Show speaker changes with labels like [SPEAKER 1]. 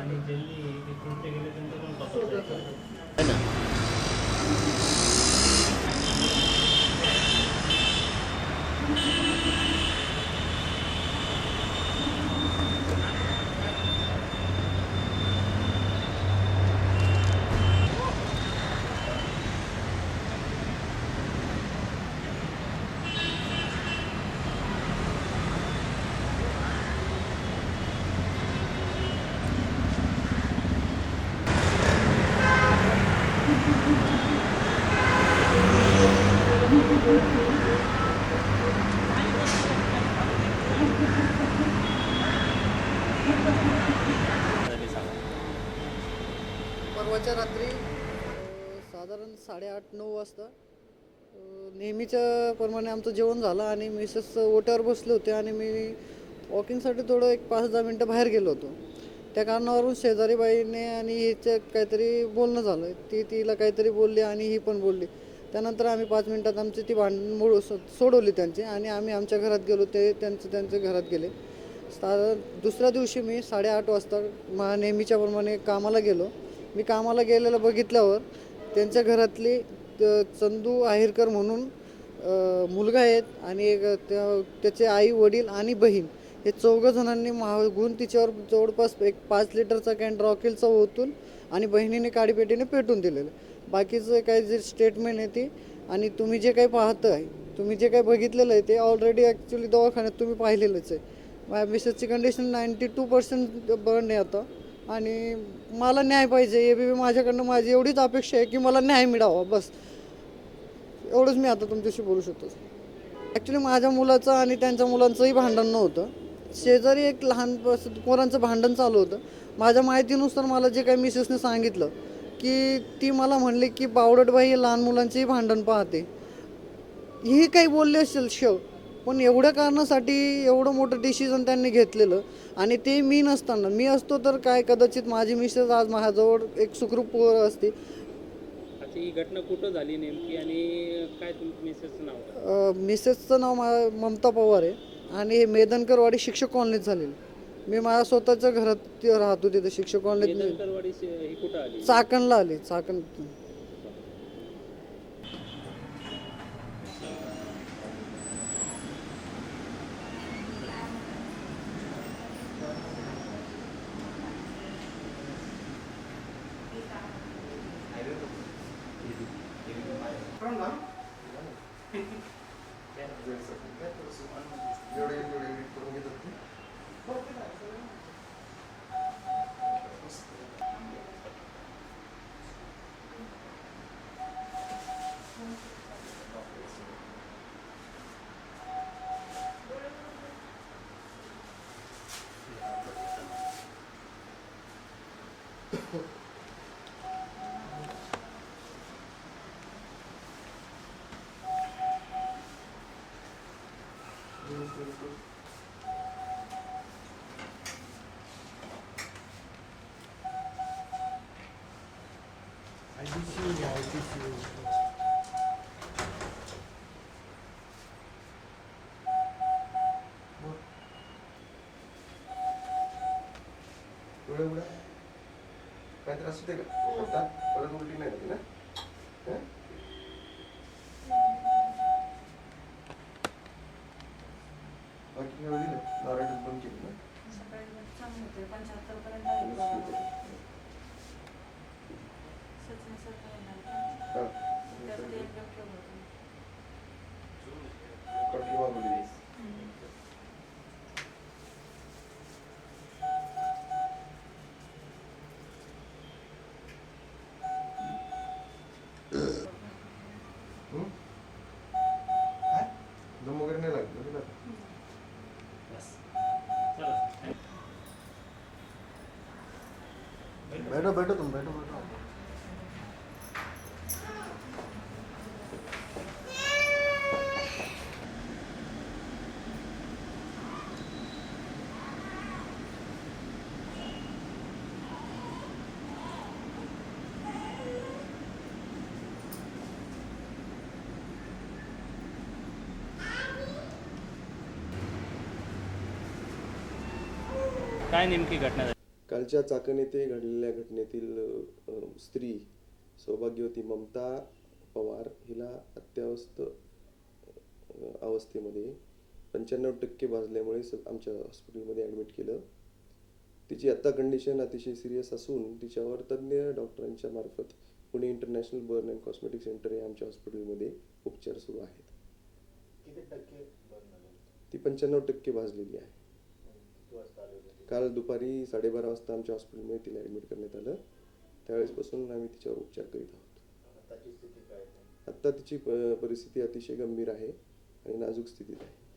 [SPEAKER 1] आणि ज्यांनी ते कृत्य केले त्यांचं पण तपास
[SPEAKER 2] परवाच्या रात्री साधारण साडेआठ नऊ वाजता नेहमीच्या प्रमाणे आमचं जेवण झालं आणि मिसेस ओट्यावर बसले होते आणि मी वॉकिंगसाठी थोडं एक पाच दहा मिनटं बाहेर गेलो होतो. त्या कारणावरून शेजारी बाईने आणि हिचं काहीतरी बोलणं झालं. ती तिला काहीतरी बोलली आणि ही पण बोलली. त्यानंतर आम्ही पाच मिनटात आमची ती भांडण मोड सोडवली त्यांची आणि आम्ही आमच्या घरात गेलो. ते त्यांचं त्यांच्या घरात गेले. साधारण दुसऱ्या दिवशी मी साडेआठ वाजता मा नेहमीच्याप्रमाणे कामाला गेलो. मी कामाला गेलेलं बघितल्यावर त्यांच्या घरातली चंदू आहेरकर म्हणून मुलगा आहेत आणि एक त्या- त्याचे आई वडील आणि बहीण हे चौघं जणांनी महागून तिच्यावर जवळपास एक पाच लिटरचा कॅन रॉकेलचा ओतून आणि बहिणीने काडीपेटीने पेटून दिलेलं. बाकीचं काही जे स्टेटमेंट आहे ती आणि तुम्ही जे काही पाहताय तुम्ही जे काही बघितलेलं आहे ते ऑलरेडी ॲक्च्युली दवाखान्यात तुम्ही पाहिलेलंच आहे. माझ्या मिसेसची condition ninety two percent burn आहे आता. आणि मला न्याय पाहिजे ए बी माझ्याकडनं माझी एवढीच अपेक्षा आहे की मला न्याय मिळावा बस. एवढंच मी आता तुमच्याशी बोलू शकतो. ॲक्च्युली माझ्या मुलाचं आणि त्यांच्या मुलांचंही भांडण नव्हतं. शेजारी एक लहान पोरांचं भांडण चालू होतं. माझ्या माहितीनुसार मला जे काही मिसेसने सांगितलं की ती मला म्हणली की बावडटबाई लहान मुलांचेही भांडण पाहते. ही काही बोलले असेल शेव पण एवढ्या कारणासाठी एवढं मोठं डिसिजन त्यांनी घेतलेलं. आणि ते मी नसताना मी असतो तर काय कदाचित माझी मिसेस आज माझ्याजवळ एक सुखरूप पोर असते
[SPEAKER 3] ही घटना कुठं झाली नेमकी आणि काय मिसेसचं नाव?
[SPEAKER 2] मिसेसचं नाव मा ममता पवार आहे. आणि हे मेदनकरवाडी शिक्षक कॉलनीत झालेलं. मी माझ्या स्वतःच्या घरात राहतो तिथे शिक्षक कॉलनीत मी
[SPEAKER 3] वेदनकरवाडी शे- ही कुठं आली
[SPEAKER 2] चाकणला आले चाकण
[SPEAKER 4] डोळे उघडा काय त्रास होते का आता परत उलटी नाही होती ना हं? बाकी
[SPEAKER 2] बैठो बैठो तुम बैठो बैठो
[SPEAKER 1] काय नेमकी घटना झाली?
[SPEAKER 4] कालच्या चाकण येथे घडलेल्या घटनेतील अ, स्त्री सौभाग्यवती ममता पवार हिला अत्यावस्थ अ, अवस्थेमध्ये पंच्याण्णव टक्के भाजल्यामुळे स आमच्या हॉस्पिटलमध्ये ॲडमिट केलं. तिची आत्ता कंडिशन अतिशय सिरियस असून तिच्यावर तज्ज्ञ डॉक्टरांच्या मार्फत Pune international burn and cosmetic centre या आमच्या हॉस्पिटलमध्ये उपचार सुरू आहेत.
[SPEAKER 5] किती टक्के बंद झाले?
[SPEAKER 4] ती पंच्याण्णव टक्के भाजलेली आहे
[SPEAKER 5] किती वाजता आले होते
[SPEAKER 4] काल दुपारी साडेबारा वाजता आमच्या हॉस्पिटलमध्ये तिला ॲडमिट करण्यात आलं. त्यावेळेसपासून आम्ही तिच्यावर उपचार करीत आहोत. आत्ता तिची परिस्थिती अतिशय गंभीर आहे आणि नाजूक स्थितीत आहे.